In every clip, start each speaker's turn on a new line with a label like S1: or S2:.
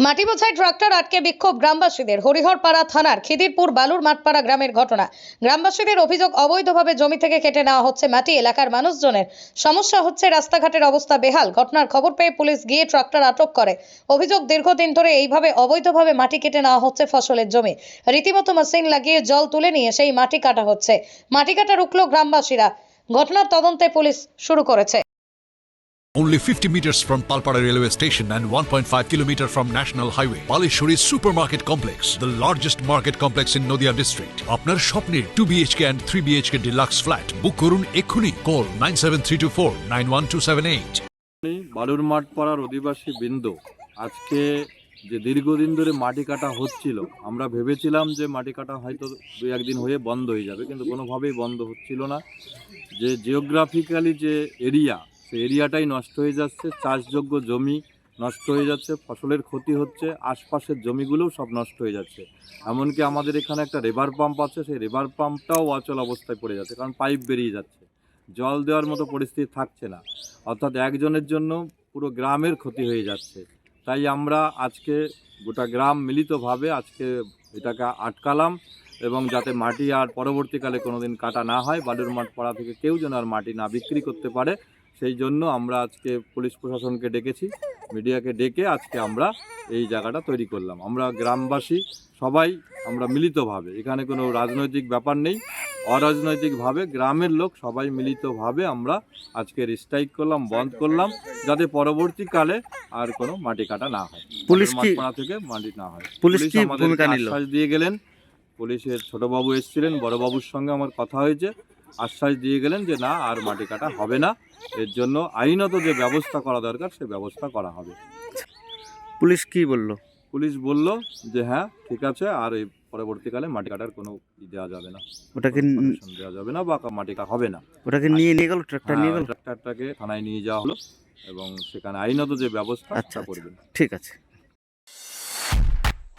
S1: মাটি বোঝাই ট্রাক্টর আটকে বিক্ষোভ গ্রামবাসীদের। হরিহরপাড়া থানার খিদিরপুর বালুর মাঠপাড়া গ্রামের ঘটনা। গ্রামবাসীদের অভিযোগ অবৈধভাবে জমি থেকে কেটে নেওয়া হচ্ছে মাটি। এলাকার মানুষজনের সমস্যা হচ্ছে রাস্তাঘাটের অবস্থা বেহাল। ঘটনার খবর পেয়ে পুলিশ গিয়ে ট্রাক্টর আটক করে। অভিযোগ দীর্ঘদিন ধরে এইভাবে অবৈধভাবে মাটি কেটে নেওয়া হচ্ছে ফসলের জমি। রীতিমতো মেশিন লাগিয়ে জল তুলে নিয়ে সেই মাটি কাটা হচ্ছে। মাটি কাটা রুখলো গ্রামবাসীরা। ঘটনার তদন্তে পুলিশ শুরু করেছে।
S2: Only 50 meters from Palpara railway station and 1.5 kilometer from National Highway, Palishuri Supermarket Complex, the largest market complex in Noida district. আপনার স্বপ্নের 2 BHK and 3 BHK deluxe flat বুক করুন এক্ষুনি কল 97324 91278
S3: আমি বালুর মাঠ পাড়ার অধিবাসী বৃন্দ আজকে যে দীর্ঘদিন ধরে মাটি কাটা হচ্ছিল আমরা ভেবেছিলাম যে মাটি কাটা হয়তো দু একদিন হয়ে বন্ধ হয়ে যাবে কিন্তু কোনোভাবেই বন্ধ হচ্ছিল না যে জিওগ্রাফিক্যালি যে এরিয়া সেই এরিয়াটাই নষ্ট হয়ে যাচ্ছে, চাষযোগ্য জমি নষ্ট হয়ে যাচ্ছে, ফসলের ক্ষতি হচ্ছে, আশপাশের জমিগুলোও সব নষ্ট হয়ে যাচ্ছে। এমনকি আমাদের এখানে একটা রিভার পাম্প আছে, সেই রিভার পাম্পটাও অচল অবস্থায় পড়ে যাচ্ছে, কারণ পাইপ বেরিয়ে যাচ্ছে। জল দেওয়ার মতো পরিস্থিতি থাকছে না। অর্থাৎ একজনের জন্য পুরো গ্রামের ক্ষতি হয়ে যাচ্ছে। তাই আমরা আজকে গোটা গ্রাম মিলিতভাবে আজকে এটাকে আটকালাম এবং যাতে মাটি আর পরবর্তীকালে কোনোদিন কাটা না হয় বালুর মাঠ পাড়া থেকে কেউ যেন আর মাটি না বিক্রি করতে পারে সেই জন্য আমরা আজকে পুলিশ প্রশাসনকে ডেকেছি মিডিয়াকে ডেকে আজকে আমরা এই জায়গাটা তৈরি করলাম। আমরা গ্রামবাসী সবাই আমরা মিলিতভাবে এখানে কোনো রাজনৈতিক ব্যাপার নেই অরাজনৈতিকভাবে গ্রামের লোক সবাই মিলিতভাবে আমরা আজকে স্ট্রাইক করলাম বন্ধ করলাম যাতে পরবর্তীকালে আর কোনো মাটি কাটা না হয়।
S4: পুলিশ
S3: থেকে মাটি না হয়।
S4: পুলিশ নিল?
S3: আশ্বাস দিয়ে গেলেন পুলিশের ছোটবাবু এসেছিলেন বড়বাবুর সঙ্গে আমার কথা হয়েছে। আশ্বাস দিয়ে গেলেন যে না আর মাটি কাটা হবে না। এর জন্য আইনত যে ব্যবস্থা করা দরকার সে ব্যবস্থা করা হবে।
S4: পুলিশ কি বলল?
S3: পুলিশ বলল যে হ্যাঁ ঠিক আছে আর এই পরবর্তীকালে মাটি কাটার কোনো ই দেওয়া যাবে না।
S4: ওটাকে
S3: permission দেওয়া যাবে না বা মাটি কাটা হবে না।
S4: ওটাকে নিয়ে নিয়ে গেল ট্রাক্টর নিয়ে গেল?
S3: হ্যাঁ, ট্রাক্টরটাকে থানায় নিয়ে যাওয়া হলো এবং সেখানে আইনত যে ব্যবস্থা
S4: আচ্ছা, আচ্ছা।
S3: করবেন।
S4: ঠিক আছে।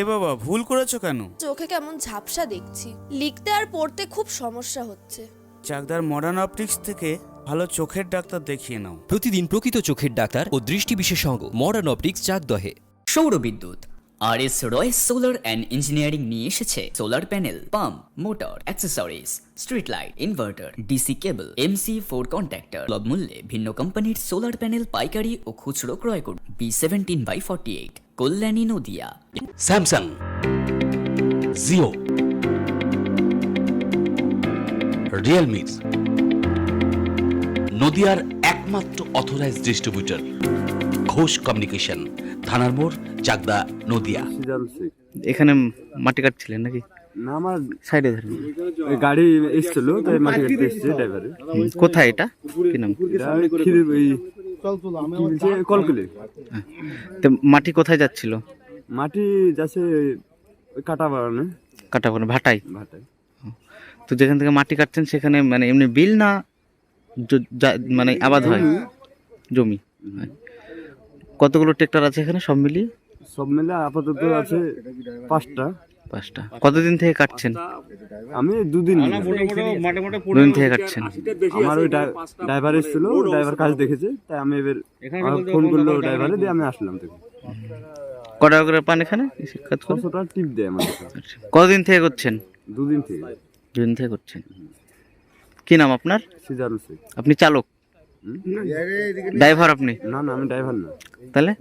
S5: এ বাবা ভুল করেছ কেন?
S6: চোখে কেমন ঝাপসা দেখছি। লিখতে আর পড়তে খুব সমস্যা হচ্ছে।
S5: চাকদার মডার্ন অপটিক্স থেকে ভালো চোখের ডাক্তার দেখিয়ে নাও।
S7: প্রতিদিন প্রকৃত চোখের ডাক্তার ও দৃষ্টি বিশেষজ্ঞ মডার্ন অপটিক্স চাকদহে।
S8: সৌর বিদ্যুৎ আর S Roy solar and engineering নিয়ে এসেছে solar panel pump motor accessories street light inverter DC cable MC four contactor সুলভ মূল্যে ভিন্ন কোম্পানির সোলার প্যানেল পাইকারি ও খুচরো ক্রয় করুন। B seventeen by forty eight Kalyani Nadia.
S7: Samsung Jio. Realme নদিয়ার একমাত্র অথরাইজ ডিস্ট্রিবিউটর ঘোষ কমিউনিকেশন। থানার মোড় চাকদা নদিয়া।
S4: এখানে মাটি কাটছিলেন নাকি?
S3: না আমার
S4: সাইডে ধরেন।
S3: ওই গাড়ি এসছিল তাই মাটি কাটতে এসছে ড্রাইভারে
S4: কোথায় এটা? কি নাম?
S3: কলকুলে
S4: তো মাটি কোথায় যাচ্ছিল?
S3: মাটি যাচ্ছে ওই কাটা বাগানে
S4: কাটা করে ভাটাই
S3: ভাটায়।
S4: তো যেখান থেকে মাটি কাটছেন সেখানে মানে এমনি বিল না মানে আবাদ হয়? জমি। কতগুলো ট্রেক্টর আছে এখানে সব মিলিয়ে?
S3: সব মিলে আপাতত আছে পাঁচটা।
S4: পাঁচটা। কতদিন থেকে কাটছেন?
S3: আমি দুদিন
S4: দুদিন থেকে কাটছেন।
S3: আমার ওই ড্রাইভার এসেছিল ড্রাইভার কাজ দেখেছে তাই আমি এবার ফোন করল ড্রাইভারে দিয়ে আমি আসলাম থেকে।
S4: কটা করে পান এখানে?
S3: টাকা টিপ দেয় আমাদের
S4: আচ্ছা। কতদিন থেকে করছেন?
S3: দুদিন থেকে।
S4: দুদিন থেকে করছেন। কি নাম আপনার?
S3: সিজারুল শেখ
S4: আপনি চালক? ড্রাইভার আপনি?
S3: না না আমি ড্রাইভার না।
S4: তাহলে?